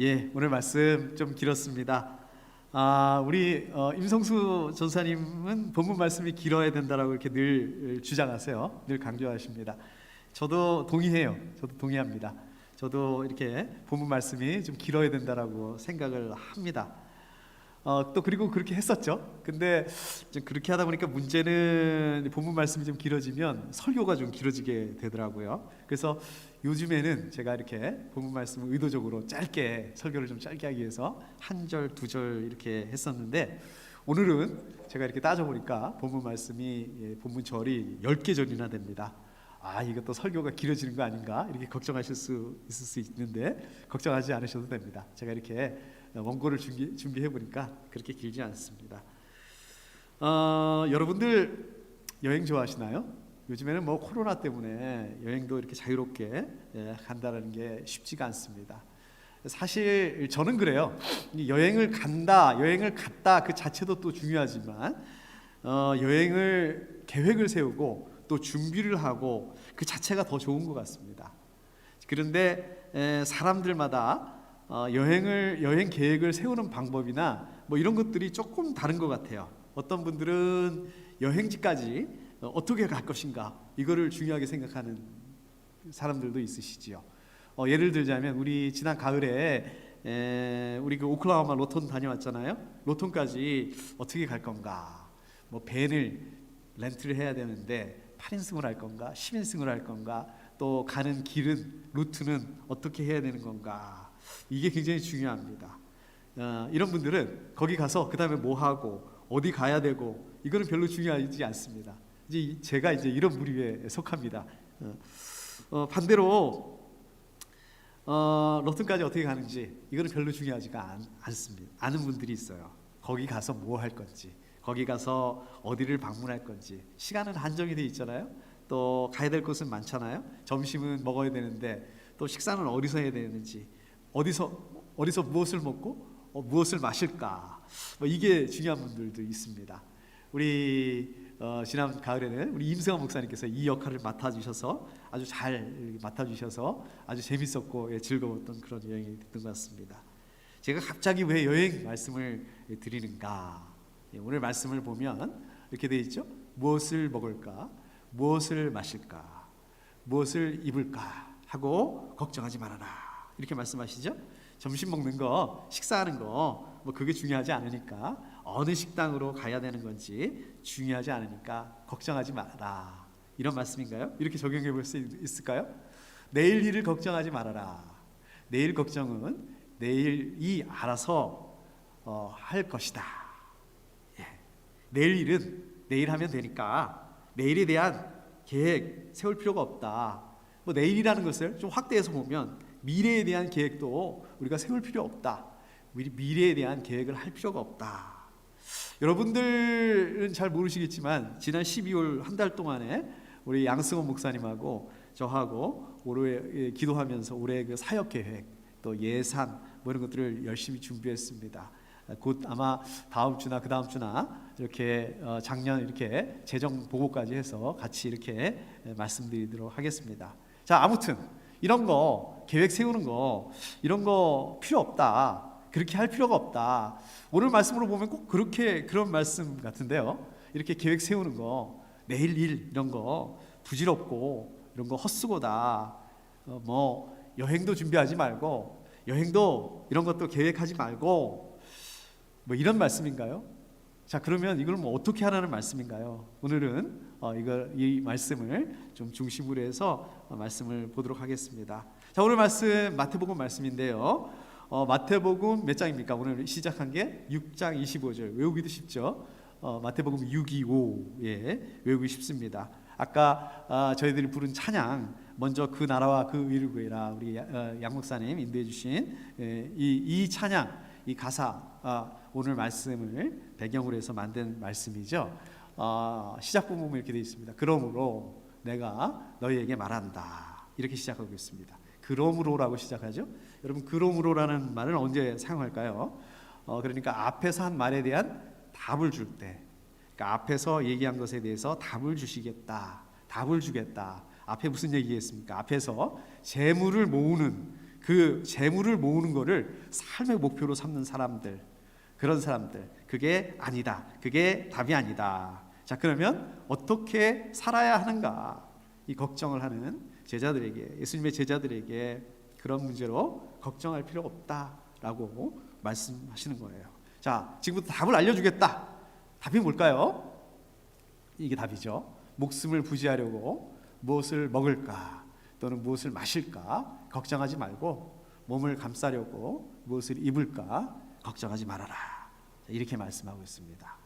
예, 오늘 말씀 좀 길었습니다. 아, 우리 어, 임성수 전사님은 본문 말씀이 길어야 된다라고 이렇게 늘 주장하세요. 늘 강조하십니다. 저도 동의해요. 저도 동의합니다. 저도 이렇게 본문 말씀이 좀 길어야 된다라고 생각을 합니다. 어, 또 그리고 그렇게 했었죠. 근데 좀 그렇게 하다 보니까 문제는 본문 말씀이 좀 길어지면 설교가 좀 길어지게 되더라고요. 그래서 요즘에는 제가 이렇게 본문 말씀을 의도적으로 짧게 설교를 좀 짧게 하기 위해서 한 절, 두 절 이렇게 했었는데 오늘은 제가 이렇게 따져 보니까 본문 말씀이 예, 본문 절이 10개 절이나 됩니다. 아, 이것도 설교가 길어지는 거 아닌가? 이렇게 걱정하실 수 있을 수 있는데 걱정하지 않으셔도 됩니다. 제가 이렇게 원고를 준비, 준비해 보니까 그렇게 길지 않습니다. 어, 여러분들 여행 좋아하시나요? 요즘에는 뭐 코로나 때문에 여행도 이렇게 자유롭게 예, 간다는 게 쉽지가 않습니다. 사실 저는 그래요. 이 여행을 간다, 여행을 갔다 그 자체도 또 중요하지만 어, 여행을 계획을 세우고 또 준비를 하고 그 자체가 더 좋은 것 같습니다. 그런데 에, 사람들마다 어, 여행을 여행 계획을 세우는 방법이나 뭐 이런 것들이 조금 다른 것 같아요. 어떤 분들은 여행지까지 어, 어떻게 갈 것인가 이거를 중요하게 생각하는 사람들도 있으시지요. 어, 예를 들자면 우리 지난 가을에 에, 우리 그 오클라호마 로톤 다녀왔잖아요. 로톤까지 어떻게 갈 건가? 뭐 밴을 렌트를 해야 되는데 8인승을 할 건가? 10인승을 할 건가? 또 가는 길은 루트는 어떻게 해야 되는 건가? 이게 굉장히 중요합니다. 어, 이런 분들은 거기 가서 그 다음에 뭐 하고 어디 가야 되고 이거는 별로 중요하지 않습니다. 이제 제가 이제 이런 무리에 속합니다. 어, 어, 반대로 어, 로튼까지 어떻게 가는지 이거는 별로 중요하지가 않, 않습니다. 아는 분들이 있어요. 거기 가서 뭐 할 건지, 거기 가서 어디를 방문할 건지 시간은 한정이 돼 있잖아요. 또 가야 될 곳은 많잖아요. 점심은 먹어야 되는데 또 식사는 어디서 해야 되는지 어디서 어디서 무엇을 먹고 어, 무엇을 마실까 뭐 이게 중요한 분들도 있습니다. 우리 어, 지난 가을에는 우리 임승환 목사님께서 이 역할을 맡아주셔서 아주 잘 맡아주셔서 아주 재밌었고 예, 즐거웠던 그런 여행이 됐던 것 같습니다. 제가 갑자기 왜 여행 말씀을 드리는가? 예, 오늘 말씀을 보면 이렇게 되어 있죠. 무엇을 먹을까? 무엇을 마실까? 무엇을 입을까? 하고 걱정하지 말아라. 이렇게 말씀하시죠. 점심 먹는 거, 식사하는 거, 뭐 그게 중요하지 않으니까 어느 식당으로 가야 되는 건지 중요하지 않으니까 걱정하지 말아라. 이런 말씀인가요? 이렇게 적용해 볼 수 있을까요? 내일 일을 걱정하지 말아라. 내일 걱정은 내일이 알아서 어, 할 것이다. 예. 내일 일은 내일 하면 되니까 내일에 대한 계획 세울 필요가 없다. 뭐 내일이라는 것을 좀 확대해서 보면 미래에 대한 계획도 우리가 세울 필요 없다. 미래에 대한 계획을 할 필요가 없다. 여러분들은 잘 모르시겠지만 지난 12월 한 달 동안에 우리 양승원 목사님하고 저하고 올해 기도하면서 올해 그 사역 계획 또 예산 뭐 이런 것들을 열심히 준비했습니다. 곧 아마 다음 주나 그 다음 주나 이렇게 어, 작년 이렇게 재정 보고까지 해서 같이 이렇게 말씀드리도록 하겠습니다. 자 아무튼 이런 거 계획 세우는 거 이런 거 필요 없다. 그렇게 할 필요가 없다. 오늘 말씀으로 보면 꼭 그렇게 그런 말씀 같은데요. 이렇게 계획 세우는 거 내일 일 이런 거 부질없고 이런 거 헛수고다. 어, 뭐 여행도 준비하지 말고 여행도 이런 것도 계획하지 말고 뭐 이런 말씀인가요? 자 그러면 이걸 뭐 어떻게 하라는 말씀인가요? 오늘은 어, 이거 이 말씀을 좀 중심으로 해서 어, 말씀을 보도록 하겠습니다. 자 오늘 말씀 마태복음 말씀인데요. 어, 마태복음 몇 장입니까? 오늘 시작한 게 6장 25절 외우기도 쉽죠. 어, 마태복음 625 예, 외우기 쉽습니다. 아까 아, 저희들이 부른 찬양 먼저 그 나라와 그 의를 구해라 우리 어, 양 목사님 인도해 주신 예, 이, 이 찬양 이 가사 아, 오늘 말씀을 배경으로 해서 만든 말씀이죠. 어, 시작 부분 이렇게 되어 있습니다. 그러므로 내가 너희에게 말한다 이렇게 시작하고 있습니다. 그러므로라고 시작하죠. 여러분 그러므로라는 말은 언제 사용할까요? 어, 그러니까 앞에서 한 말에 대한 답을 줄 때, 그러니까 앞에서 얘기한 것에 대해서 답을 주시겠다, 답을 주겠다. 앞에 무슨 얘기했습니까? 앞에서 재물을 모으는 그 재물을 모으는 거를 삶의 목표로 삼는 사람들 그런 사람들 그게 아니다. 그게 답이 아니다. 자 그러면 어떻게 살아야 하는가? 이 걱정을 하는 제자들에게 예수님의 제자들에게 그런 문제로 걱정할 필요 없다라고 말씀하시는 거예요. 자 지금부터 답을 알려주겠다. 답이 뭘까요? 이게 답이죠. 목숨을 부지하려고 무엇을 먹을까 또는 무엇을 마실까 걱정하지 말고 몸을 감싸려고 무엇을 입을까 걱정하지 말아라. 자, 이렇게 말씀하고 있습니다.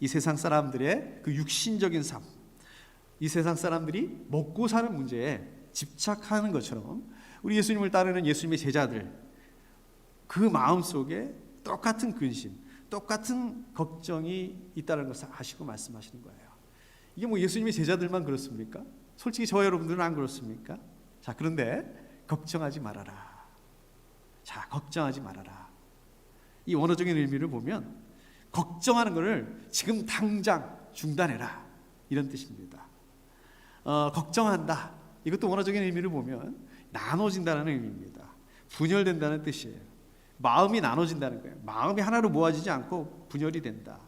이 세상 사람들의 그 육신적인 삶, 이 세상 사람들이 먹고 사는 문제에 집착하는 것처럼 우리 예수님을 따르는 예수님의 제자들 그 마음 속에 똑같은 근심, 똑같은 걱정이 있다는 것을 아시고 말씀하시는 거예요. 이게 뭐 예수님의 제자들만 그렇습니까? 솔직히 저 여러분들은 안 그렇습니까? 자, 그런데 걱정하지 말아라. 자, 걱정하지 말아라. 이 원어적인 의미를 보면 걱정하는 것을 지금 당장 중단해라. 이런 뜻입니다. 어, 걱정한다. 이것도 원어적인 의미를 보면 나눠진다는 의미입니다. 분열된다는 뜻이에요. 마음이 나눠진다는 거예요. 마음이 하나로 모아지지 않고 분열이 된다.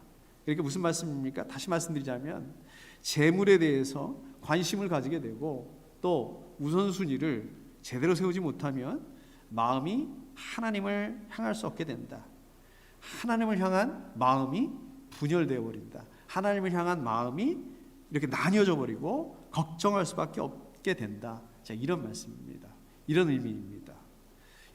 이렇게 무슨 말씀입니까? 다시 말씀드리자면 재물에 대해서 관심을 가지게 되고 또 우선순위를 제대로 세우지 못하면 마음이 하나님을 향할 수 없게 된다. 하나님을 향한 마음이 분열되어 버린다. 하나님을 향한 마음이 이렇게 나뉘어져 버리고 걱정할 수밖에 없게 된다. 자, 이런 말씀입니다. 이런 의미입니다.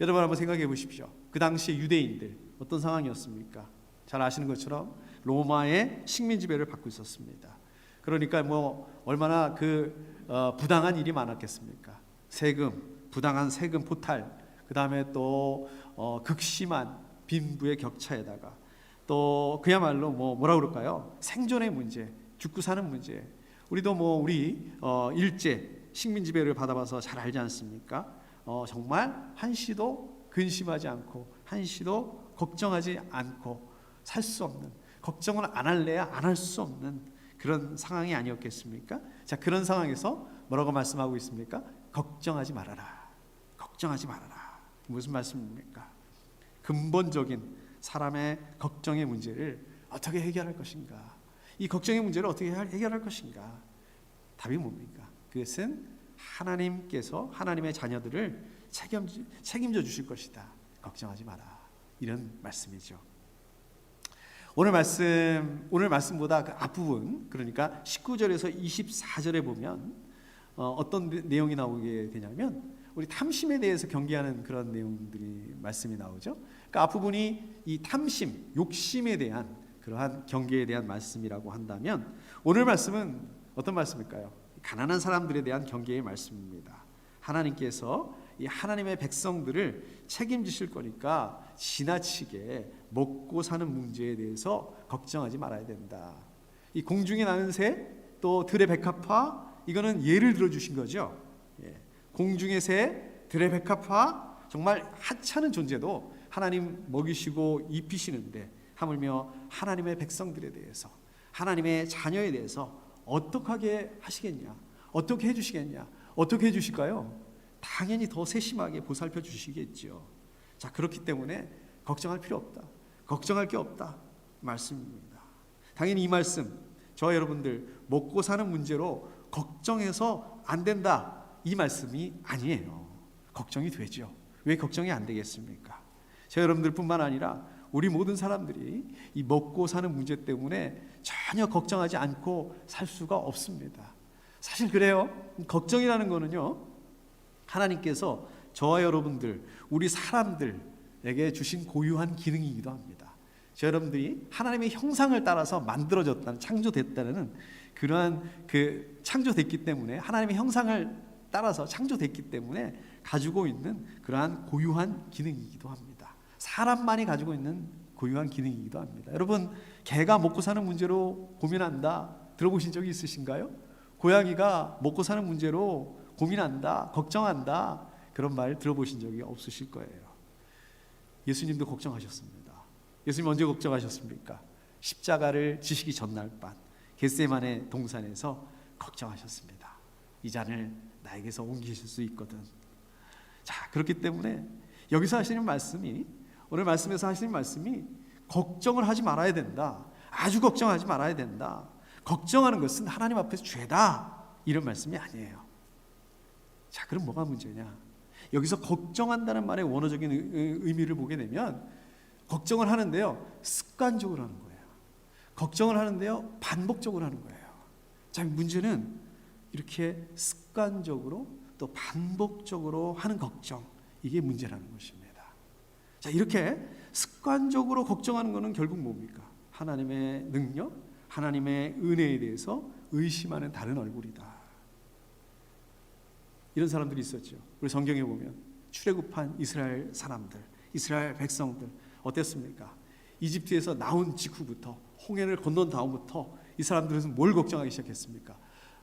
여러분 한번 생각해 보십시오. 그 당시 유대인들 어떤 상황이었습니까? 잘 아시는 것처럼 로마의 식민 지배를 받고 있었습니다. 그러니까 뭐 얼마나 그 어, 부당한 일이 많았겠습니까? 세금, 부당한 세금 포탈, 그 다음에 또 어, 극심한 빈부의 격차에다가 또 그야말로 뭐 뭐라 그럴까요? 생존의 문제, 죽고 사는 문제. 우리도 뭐 우리 어, 일제 식민 지배를 받아봐서 잘 알지 않습니까? 어, 정말 한시도 근심하지 않고 한시도 걱정하지 않고 살 수 없는 걱정을 안 할래야 안 할 수 없는 그런 상황이 아니었겠습니까? 자 그런 상황에서 뭐라고 말씀하고 있습니까? 걱정하지 말아라. 걱정하지 말아라. 무슨 말씀입니까? 근본적인 사람의 걱정의 문제를 어떻게 해결할 것인가? 이 걱정의 문제를 어떻게 해결할 것인가? 답이 뭡니까? 그것은 하나님께서 하나님의 자녀들을 책임져, 책임져 주실 것이다. 걱정하지 마라. 이런 말씀이죠. 오늘 말씀 오늘 말씀보다 그 앞부분 그러니까 19절에서 24절에 보면 어, 떤 내용이 나오게 되냐면 우리 탐심에 대해서 경계하는 그런 내용들이 말씀이 나오죠. 그러니까 앞부분이 이 탐심, 욕심에 대한 그러한 경계에 대한 말씀이라고 한다면 오늘 말씀은 어떤 말씀일까요? 가난한 사람들에 대한 경계의 말씀입니다. 하나님께서 이 하나님의 백성들을 책임지실 거니까 지나치게 먹고 사는 문제에 대해서 걱정하지 말아야 된다. 이 공중에 나는 새, 또 들의 백합화, 이거는 예를 들어 주신 거죠. 예. 공중의 새, 들의 백합화, 정말 하찮은 존재도 하나님 먹이시고 입히시는데 하물며 하나님의 백성들에 대해서, 하나님의 자녀에 대해서 어떻게 하시겠냐? 어떻게 해주시겠냐? 어떻게 해주실까요? 당연히 더 세심하게 보살펴 주시겠죠. 자 그렇기 때문에 걱정할 필요 없다. 걱정할 게 없다. 말씀입니다. 당연히 이 말씀 저 여러분들 먹고 사는 문제로 걱정해서 안 된다. 이 말씀이 아니에요. 걱정이 되죠. 왜 걱정이 안 되겠습니까? 저 여러분들뿐만 아니라 우리 모든 사람들이 이 먹고 사는 문제 때문에 전혀 걱정하지 않고 살 수가 없습니다. 사실 그래요. 걱정이라는 거는요. 하나님께서 저와 여러분들, 우리 사람들에게 주신 고유한 기능이기도 합니다. 저 여러분들이 하나님의 형상을 따라서 만들어졌다는 창조됐다는 그러한 그 창조됐기 때문에 하나님의 형상을 따라서 창조됐기 때문에 가지고 있는 그러한 고유한 기능이기도 합니다. 사람만이 가지고 있는 고유한 기능이기도 합니다. 여러분, 개가 먹고 사는 문제로 고민한다 들어보신 적이 있으신가요? 고양이가 먹고 사는 문제로 고민한다, 걱정한다 그런 말 들어보신 적이 없으실 거예요. 예수님도 걱정하셨습니다. 예수님 언제 걱정하셨습니까? 십자가를 지시기 전날 밤 겟세만의 동산에서 걱정하셨습니다. 이 잔을 나에게서 옮기실 수 있거든. 자, 그렇기 때문에 여기서 하시는 말씀이 오늘 말씀에서 하시는 말씀이 걱정을 하지 말아야 된다. 아주 걱정하지 말아야 된다. 걱정하는 것은 하나님 앞에서 죄다. 이런 말씀이 아니에요. 자, 그럼 뭐가 문제냐? 여기서 걱정한다는 말의 원어적인 의미를 보게 되면 걱정을 하는데요. 습관적으로 하는 거예요. 걱정을 하는데요. 반복적으로 하는 거예요. 자, 문제는 이렇게 습관적으로 또 반복적으로 하는 걱정. 이게 문제라는 것입니다. 자, 이렇게 습관적으로 걱정하는 것은 결국 뭡니까? 하나님의 능력, 하나님의 은혜에 대해서 의심하는 다른 얼굴이다. 이런 사람들이 있었죠. 우리 성경에 보면 출애굽한 이스라엘 사람들, 이스라엘 백성들 어땠습니까? 이집트에서 나온 직후부터 홍해를 건넌 다음부터 이 사람들은 뭘 걱정하기 시작했습니까?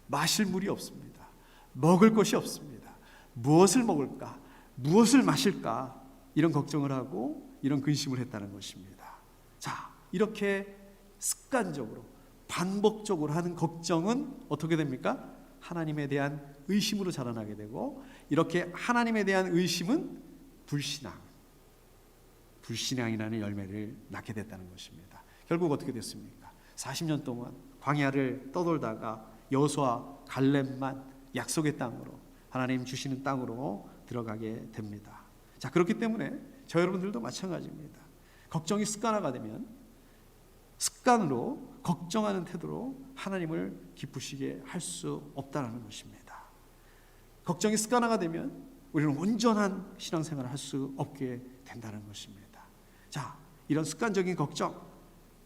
마실 물이 없습니다. 먹을 것이 없습니다. 무엇을 먹을까? 무엇을 마실까? 이런 걱정을 하고 이런 근심을 했다는 것입니다. 자, 이렇게 습관적으로 반복적으로 하는 걱정은 어떻게 됩니까? 하나님에 대한 의심으로 자라나게 되고 이렇게 하나님에 대한 의심은 불신앙, 불신앙이라는 열매를 낳게 됐다는 것입니다. 결국 어떻게 됐습니까? 40년 동안 광야를 떠돌다가 여호수아 갈렙만 약속의 땅으로 하나님 주시는 땅으로 들어가게 됩니다. 자 그렇기 때문에 저 여러분들도 마찬가지입니다. 걱정이 습관화가 되면 습관으로 걱정하는 태도로 하나님을 기쁘시게 할 수 없다라는 것입니다. 걱정이 습관화가 되면 우리는 온전한 신앙생활을 할 수 없게 된다는 것입니다. 자, 이런 습관적인 걱정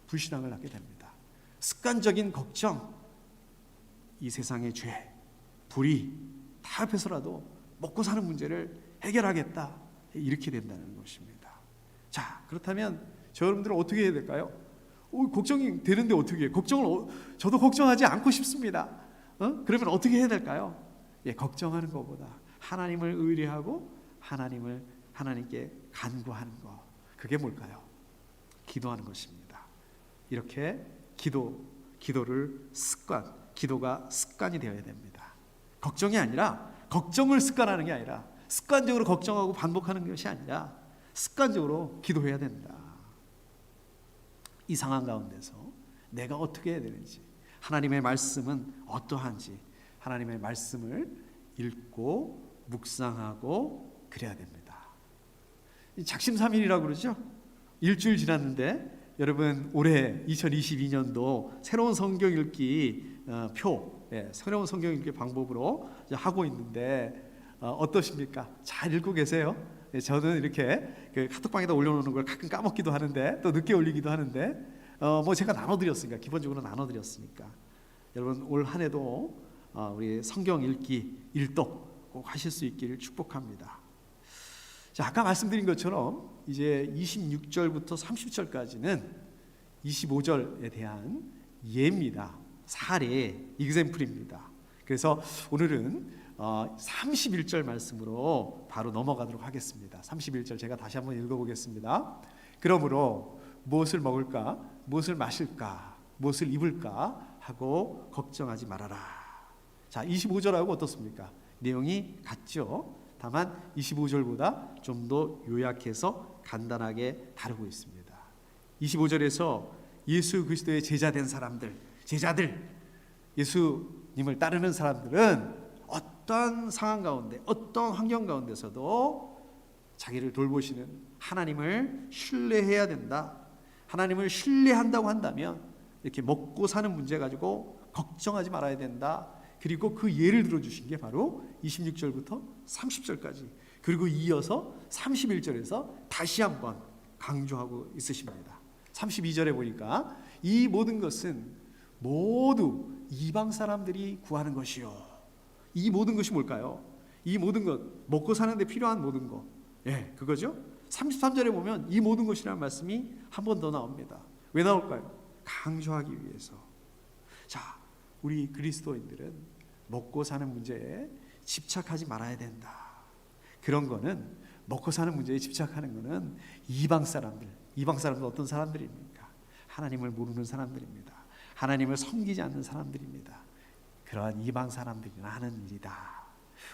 불신앙을 낳게 됩니다. 습관적인 걱정 이 세상의 죄, 불의 다 앞에서라도 먹고 사는 문제를 해결하겠다 이렇게 된다는 것입니다. 자, 그렇다면 저 여러분들은 어떻게 해야 될까요? 오, 걱정이 되는데 어떻게 해? 걱정을 어, 저도 걱정하지 않고 싶습니다. 어? 그러면 어떻게 해야 될까요? 예, 걱정하는 것보다 하나님을 의뢰하고 하나님을 하나님께 간구하는 것. 그게 뭘까요? 기도하는 것입니다. 이렇게 기도 기도를 습관, 기도가 습관이 되어야 됩니다. 걱정이 아니라 걱정을 습관하는 게 아니라 습관적으로 걱정하고 반복하는 것이 아니라 습관적으로 기도해야 된다. 이 상황 가운데서 내가 어떻게 해야 되는지 하나님의 말씀은 어떠한지 하나님의 말씀을 읽고 묵상하고 그래야 됩니다. 이 작심삼일이라고 그러죠. 일주일 지났는데 여러분 올해 2022년도 새로운 성경 읽기 어, 표, 예, 새로운 성경 읽기 방법으로 하고 있는데 어, 어떠십니까? 잘 읽고 계세요? 예, 저는 이렇게 그 카톡방에다 올려놓는 걸 가끔 까먹기도 하는데 또 늦게 올리기도 하는데 어, 뭐 제가 나눠드렸으니까 기본적으로 나눠드렸으니까 여러분 올 한해도 어, 우리 성경 읽기 일독 꼭 하실 수 있기를 축복합니다. 자, 아까 말씀드린 것처럼 이제 26절부터 30절까지는 25절에 대한 예입니다. 사례, 이그샘플입니다. 그래서 오늘은 어, 31절 말씀으로 바로 넘어가도록 하겠습니다. 31절 제가 다시 한번 읽어보겠습니다. 그러므로 무엇을 먹을까, 무엇을 마실까, 무엇을 입을까 하고 걱정하지 말아라. 자, 25절하고 어떻습니까? 내용이 같죠. 다만 25절보다 좀 더 요약해서 간단하게 다루고 있습니다. 25절에서 예수 그리스도의 제자 된 사람들, 제자들, 예수님을 따르는 사람들은 어떤 상황 가운데, 어떤 환경 가운데서도 자기를 돌보시는 하나님을 신뢰해야 된다. 하나님을 신뢰한다고 한다면 이렇게 먹고 사는 문제 가지고 걱정하지 말아야 된다. 그리고 그 예를 들어 주신 게 바로 26절부터 30절까지 그리고 이어서 31절에서 다시 한번 강조하고 있으십니다. 32절에 보니까 이 모든 것은 모두 이방 사람들이 구하는 것이요. 이 모든 것이 뭘까요? 이 모든 것 먹고 사는데 필요한 모든 것. 예, 그거죠. 33절에 보면 이 모든 것이라는 말씀이 한 번 더 나옵니다. 왜 나올까요? 강조하기 위해서. 자, 우리 그리스도인들은 먹고 사는 문제에 집착하지 말아야 된다. 그런 거는 먹고 사는 문제에 집착하는 거는 이방 사람들, 이방 사람들 어떤 사람들입니까? 하나님을 모르는 사람들입니다. 하나님을 섬기지 않는 사람들입니다. 그러한 이방 사람들이나 하는 일이다.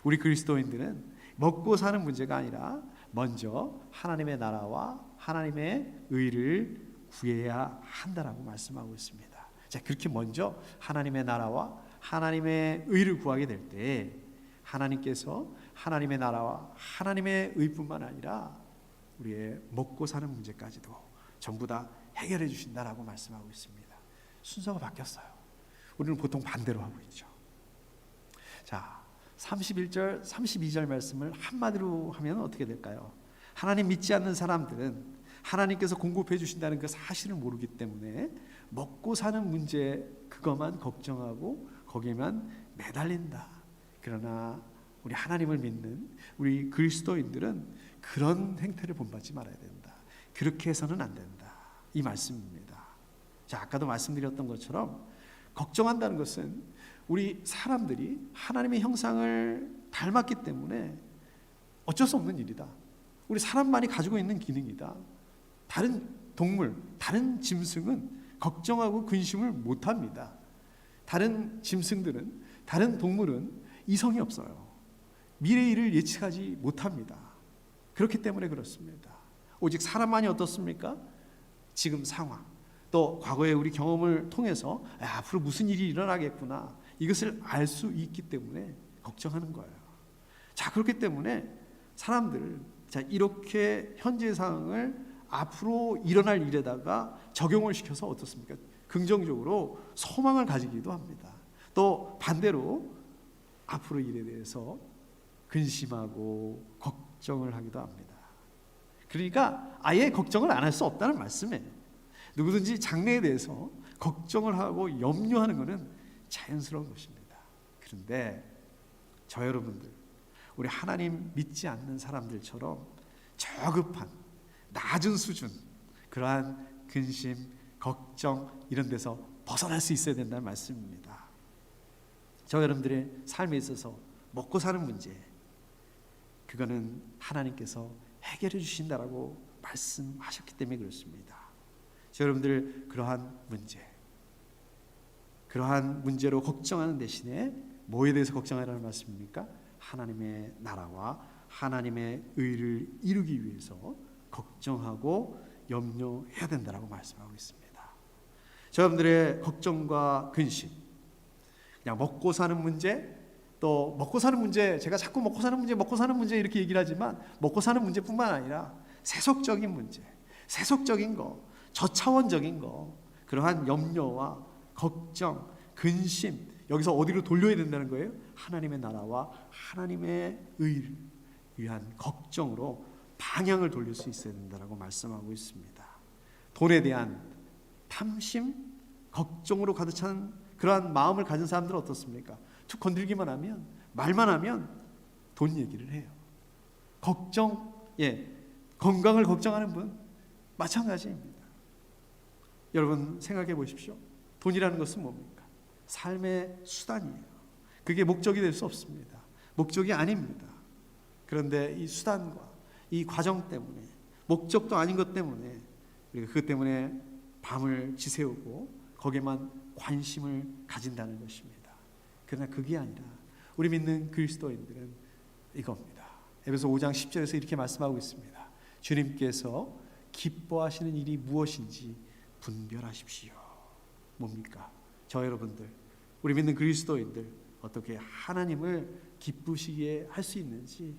우리 그리스도인들은 먹고 사는 문제가 아니라 먼저 하나님의 나라와 하나님의 의를 구해야 한다라고 말씀하고 있습니다. 자, 그렇게 먼저 하나님의 나라와 하나님의 의를 구하게 될 때 하나님께서 하나님의 나라와 하나님의 의뿐만 아니라 우리의 먹고 사는 문제까지도 전부 다 해결해 주신다라고 말씀하고 있습니다. 순서가 바뀌었어요. 우리는 보통 반대로 하고 있죠. 자, 31절, 32절 말씀을 한마디로 하면 어떻게 될까요? 하나님 믿지 않는 사람들은 하나님께서 공급해 주신다는 그 사실을 모르기 때문에 먹고 사는 문제 그것만 걱정하고 거기에만 매달린다. 그러나 우리 하나님을 믿는 우리 그리스도인들은 그런 행태를 본받지 말아야 된다. 그렇게 해서는 안 된다. 이 말씀입니다. 자, 아까도 말씀드렸던 것처럼 걱정한다는 것은 우리 사람들이 하나님의 형상을 닮았기 때문에 어쩔 수 없는 일이다. 우리 사람만이 가지고 있는 기능이다. 다른 동물, 다른 짐승은 걱정하고 근심을 못 합니다. 다른 짐승들은, 다른 동물은 이성이 없어요. 미래 일을 예측하지 못합니다. 그렇기 때문에 그렇습니다. 오직 사람만이 어떻습니까? 지금 상황, 또 과거의 우리 경험을 통해서 야, 앞으로 무슨 일이 일어나겠구나 이것을 알 수 있기 때문에 걱정하는 거예요. 자 그렇기 때문에 사람들 자 이렇게 현재 상황을 앞으로 일어날 일에다가 적용을 시켜서 어떻습니까? 긍정적으로 소망을 가지기도 합니다. 또 반대로 앞으로 일에 대해서 근심하고 걱정을 하기도 합니다. 그러니까 아예 걱정을 안 할 수 없다는 말씀이에요. 누구든지 장래에 대해서 걱정을 하고 염려하는 것은 자연스러운 것입니다. 그런데 저 여러분들, 우리 하나님 믿지 않는 사람들처럼 저급한 낮은 수준 그러한 근심, 걱정 이런 데서 벗어날 수 있어야 된다는 말씀입니다. 저 여러분들의 삶에 있어서 먹고 사는 문제 그거는 하나님께서 해결해 주신다라고 말씀하셨기 때문에 그렇습니다. 저 여러분들 그러한 문제 그러한 문제로 걱정하는 대신에 뭐에 대해서 걱정하라는 말씀입니까? 하나님의 나라와 하나님의 의를 이루기 위해서 걱정하고 염려해야 된다라고 말씀하고 있습니다. 여러분들의 걱정과 근심, 그냥 먹고 사는 문제, 또 먹고 사는 문제, 제가 자꾸 먹고 사는 문제, 먹고 사는 문제 이렇게 얘기를 하지만 먹고 사는 문제뿐만 아니라 세속적인 문제, 세속적인 거, 저차원적인 거, 그러한 염려와 걱정, 근심 여기서 어디로 돌려야 된다는 거예요? 하나님의 나라와 하나님의 의를 위한 걱정으로 방향을 돌릴 수 있어야 된다라고 말씀하고 있습니다. 돈에 대한 탐심, 걱정으로 가득 찬 그러한 마음을 가진 사람들은 어떻습니까? 툭 건들기만 하면 말만 하면 돈 얘기를 해요. 걱정, 예, 건강을 걱정하는 분 마찬가지입니다. 여러분 생각해 보십시오. 돈이라는 것은 뭡니까? 삶의 수단이에요. 그게 목적이 될 수 없습니다. 목적이 아닙니다. 그런데 이 수단과 이 과정 때문에 목적도 아닌 것 때문에 우리가 그것 때문에 밤을 지새우고 거기에만 관심을 가진다는 것입니다. 그러나 그게 아니라 우리 믿는 그리스도인들은 이겁니다. 에베소 5장 10절에서 이렇게 말씀하고 있습니다. 주님께서 기뻐하시는 일이 무엇인지 분별하십시오. 뭡니까? 저 여러분들, 우리 믿는 그리스도인들 어떻게 하나님을 기쁘시게 할수 있는지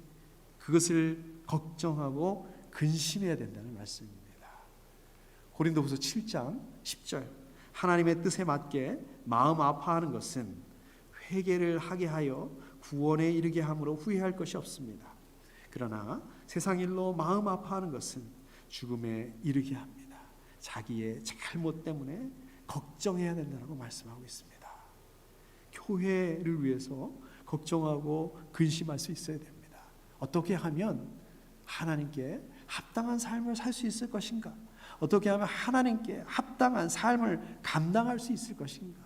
그것을 걱정하고 근심해야 된다는 말씀입니다. 고린도후서 7장 10절 하나님의 뜻에 맞게 마음 아파하는 것은 회개를 하게 하여 구원에 이르게 함으로 후회할 것이 없습니다. 그러나 세상 일로 마음 아파하는 것은 죽음에 이르게 합니다. 자기의 잘못 때문에 걱정해야 된다고 말씀하고 있습니다. 교회를 위해서 걱정하고 근심할 수 있어야 됩니다. 어떻게 하면 하나님께 합당한 삶을 살 수 있을 것인가? 어떻게 하면 하나님께 합당한 삶을 감당할 수 있을 것인가?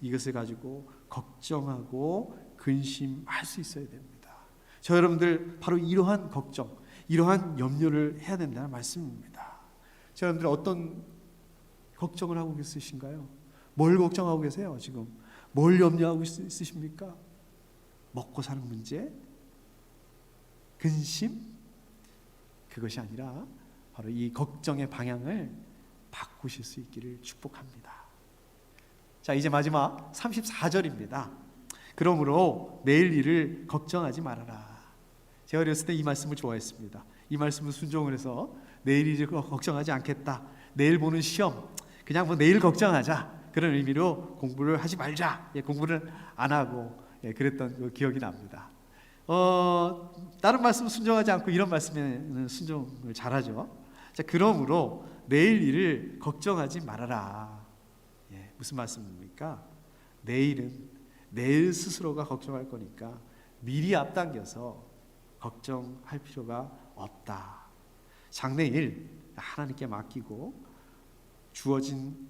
이것을 가지고 걱정하고 근심할 수 있어야 됩니다. 저 여러분들 바로 이러한 걱정, 이러한 염려를 해야 된다는 말씀입니다. 저 여러분들 어떤 걱정을 하고 계신가요? 뭘 걱정하고 계세요? 지금 뭘 염려하고 있, 있으십니까? 먹고 사는 문제, 근심 그것이 아니라 바로 이 걱정의 방향을 바꾸실 수 있기를 축복합니다. 자, 이제 마지막 34절입니다. 그러므로 내일 일을 걱정하지 말아라. 제가 어렸을 때 이 말씀을 좋아했습니다. 이 말씀을 순종을 해서 내일 일을 걱정하지 않겠다. 내일 보는 시험 그냥 뭐 내일 걱정하자. 그런 의미로 공부를 하지 말자. 예, 공부를 안 하고 예, 그랬던 그 기억이 납니다. 어, 다른 말씀 순종하지 않고 이런 말씀에는 순종을 잘하죠. 자, 그러므로 내일 일을 걱정하지 말아라. 예, 무슨 말씀입니까? 내일은 내일 스스로가 걱정할 거니까 미리 앞당겨서 걱정할 필요가 없다. 장래 일 하나님께 맡기고 주어진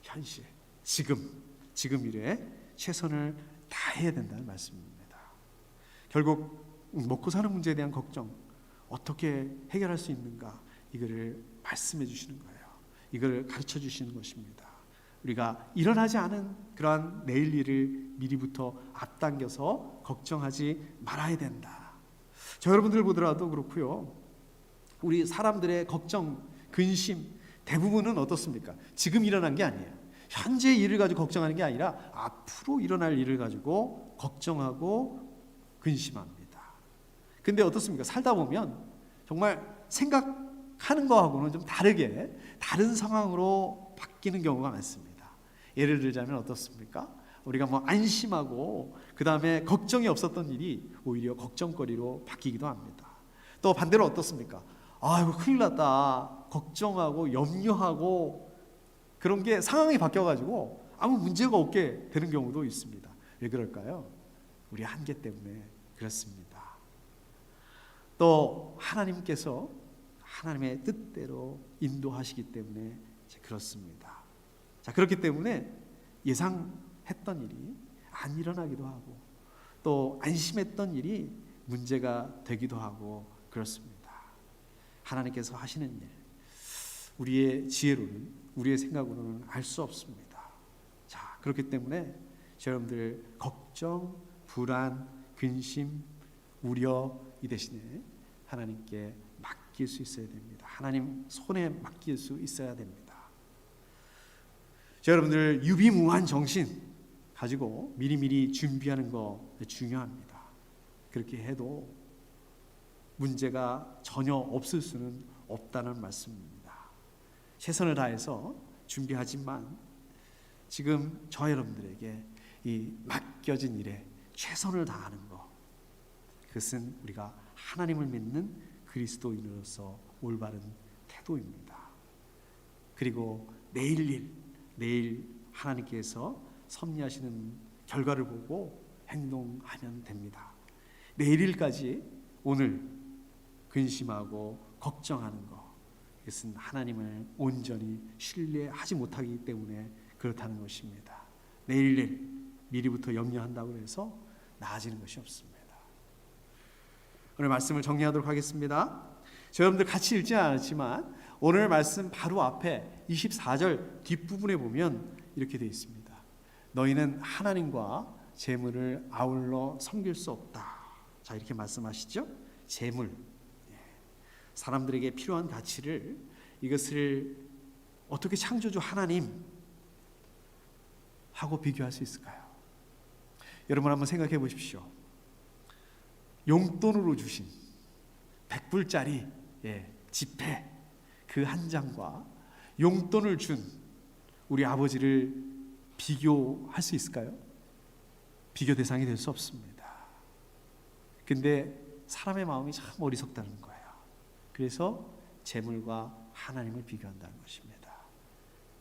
현실, 지금, 지금 일에 최선을 다해야 된다는 말씀입니다. 결국 먹고 사는 문제에 대한 걱정 어떻게 해결할 수 있는가 이거를 말씀해 주시는 거예요. 이걸 가르쳐 주시는 것입니다. 우리가 일어나지 않은 그러한 내일 일을 미리부터 앞당겨서 걱정하지 말아야 된다. 저 여러분들 보더라도 그렇고요. 우리 사람들의 걱정, 근심 대부분은 어떻습니까? 지금 일어난 게 아니에요. 현재 일을 가지고 걱정하는 게 아니라 앞으로 일어날 일을 가지고 걱정하고 근심합니다. 근데 어떻습니까? 살다 보면 정말 생각하는 거하고는 좀 다르게 다른 상황으로 바뀌는 경우가 많습니다. 예를 들자면 어떻습니까? 우리가 뭐 안심하고 그 다음에 걱정이 없었던 일이 오히려 걱정거리로 바뀌기도 합니다. 또 반대로 어떻습니까? 아이고 큰일 났다. 걱정하고 염려하고 그런 게 상황이 바뀌어가지고 아무 문제가 없게 되는 경우도 있습니다. 왜 그럴까요? 우리 한계 때문에 그렇습니다. 또 하나님께서 하나님의 뜻대로 인도하시기 때문에 그렇습니다. 자 그렇기 때문에 예상했던 일이 안 일어나기도 하고 또 안심했던 일이 문제가 되기도 하고 그렇습니다. 하나님께서 하시는 일 우리의 지혜로는 우리의 생각으로는 알 수 없습니다. 자 그렇기 때문에 여러분들 걱정, 불안, 근심, 우려 이 대신에 하나님께 맡길 수 있어야 됩니다. 하나님 손에 맡길 수 있어야 됩니다. 자, 여러분들 유비무한 정신 가지고 미리미리 준비하는 거 중요합니다. 그렇게 해도 문제가 전혀 없을 수는 없다는 말씀입니다. 최선을 다해서 준비하지만 지금 저 여러분들에게 이 맡겨진 일에 최선을 다하는 것 그것은 우리가 하나님을 믿는 그리스도인으로서 올바른 태도입니다. 그리고 내일 일, 내일 하나님께서 섭리하시는 결과를 보고 행동하면 됩니다. 내일 일까지 오늘 근심하고 걱정하는 것 이것은 하나님을 온전히 신뢰하지 못하기 때문에 그렇다는 것입니다. 내일 일 미리부터 염려한다고 해서 나아지는 것이 없습니다. 오늘 말씀을 정리하도록 하겠습니다. 저 여러분들 같이 읽지 않았지만 오늘 말씀 바로 앞에 24절 뒷부분에 보면 이렇게 되어 있습니다. 너희는 하나님과 재물을 아울러 섬길 수 없다. 자 이렇게 말씀하시죠. 재물 예. 사람들에게 필요한 가치를 이것을 어떻게 창조주 하나님 하고 비교할 수 있을까요? 여러분 한번 생각해 보십시오. 용돈으로 주신 100불짜리 예, 지폐 그 한 장과 용돈을 준 우리 아버지를 비교할 수 있을까요? 비교 대상이 될 수 없습니다. 근데 사람의 마음이 참 어리석다는 거예요. 그래서 재물과 하나님을 비교한다는 것입니다.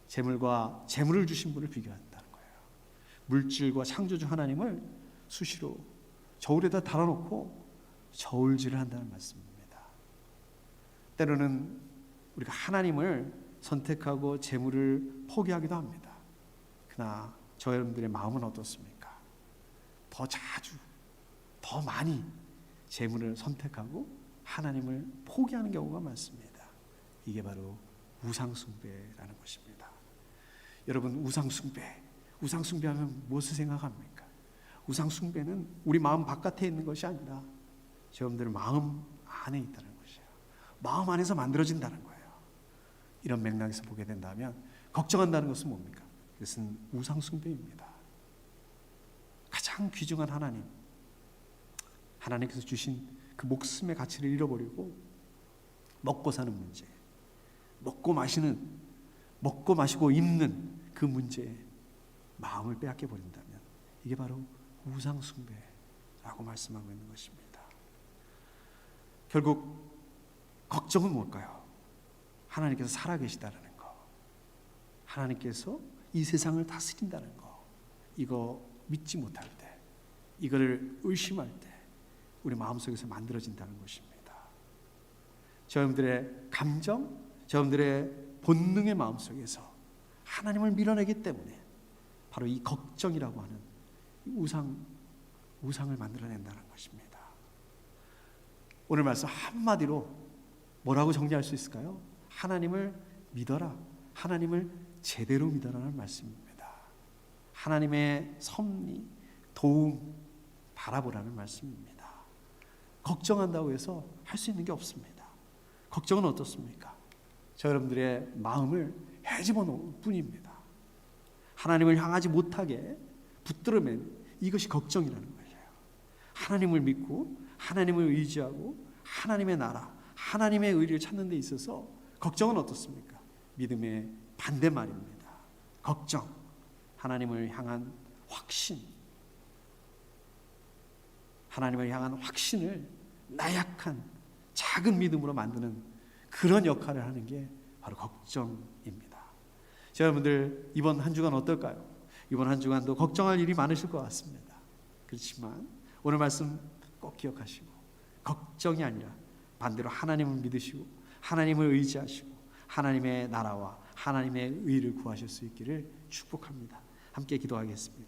재물과 재물을 주신 분을 비교한다는 거예요. 물질과 창조주 하나님을 수시로 저울에다 달아놓고 저울질을 한다는 말씀입니다. 때로는 우리가 하나님을 선택하고 재물을 포기하기도 합니다. 그러나 저 여러분들의 마음은 어떻습니까? 더 자주, 더 많이 재물을 선택하고 하나님을 포기하는 경우가 많습니다. 이게 바로 우상숭배라는 것입니다. 여러분 우상숭배, 우상숭배하면 무엇을 생각합니까? 우상숭배는 우리 마음 바깥에 있는 것이 아니라 여러분들의 마음 안에 있다는 것이에요. 마음 안에서 만들어진다는 거예요. 이런 맥락에서 보게 된다면 걱정한다는 것은 뭡니까? 그것은 우상 숭배입니다. 가장 귀중한 하나님, 하나님께서 주신 그 목숨의 가치를 잃어버리고 먹고 사는 문제, 먹고 마시는, 먹고 마시고 입는 그 문제에 마음을 빼앗겨 버린다면 이게 바로 우상 숭배라고 말씀하고 있는 것입니다. 결국 걱정은 뭘까요? 하나님께서 살아계시다는 거. 하나님께서 이 세상을 다스린다는 거. 이거 믿지 못할 때, 이거를 의심할 때 우리 마음속에서 만들어진다는 것입니다. 저여러분들의 감정, 저여러분들의 본능의 마음속에서 하나님을 밀어내기 때문에 바로 이 걱정이라고 하는 이 우상 우상을 만들어낸다는 것입니다. 오늘 말씀 한마디로 뭐라고 정리할 수 있을까요? 하나님을 믿어라. 하나님을 제대로 믿어라는 말씀입니다. 하나님의 섭리, 도움 바라보라는 말씀입니다. 걱정한다고 해서 할 수 있는 게 없습니다. 걱정은 어떻습니까? 저 여러분들의 마음을 해집어 놓을 뿐입니다. 하나님을 향하지 못하게 붙들어맨 이것이 걱정이라는 거예요. 하나님을 믿고 하나님을 의지하고 하나님의 나라, 하나님의 의를 찾는 데 있어서 걱정은 어떻습니까? 믿음의 반대 말입니다. 걱정, 하나님을 향한 확신, 하나님을 향한 확신을 나약한 작은 믿음으로 만드는 그런 역할을 하는 게 바로 걱정입니다. 자, 여러분들 이번 한 주간 어떨까요? 이번 한 주간도 걱정할 일이 많으실 것 같습니다. 그렇지만 오늘 말씀 꼭 기억하시고 걱정이 아니라 반대로 하나님을 믿으시고 하나님을 의지하시고 하나님의 나라와 하나님의 의를 구하실 수 있기를 축복합니다. 함께 기도하겠습니다.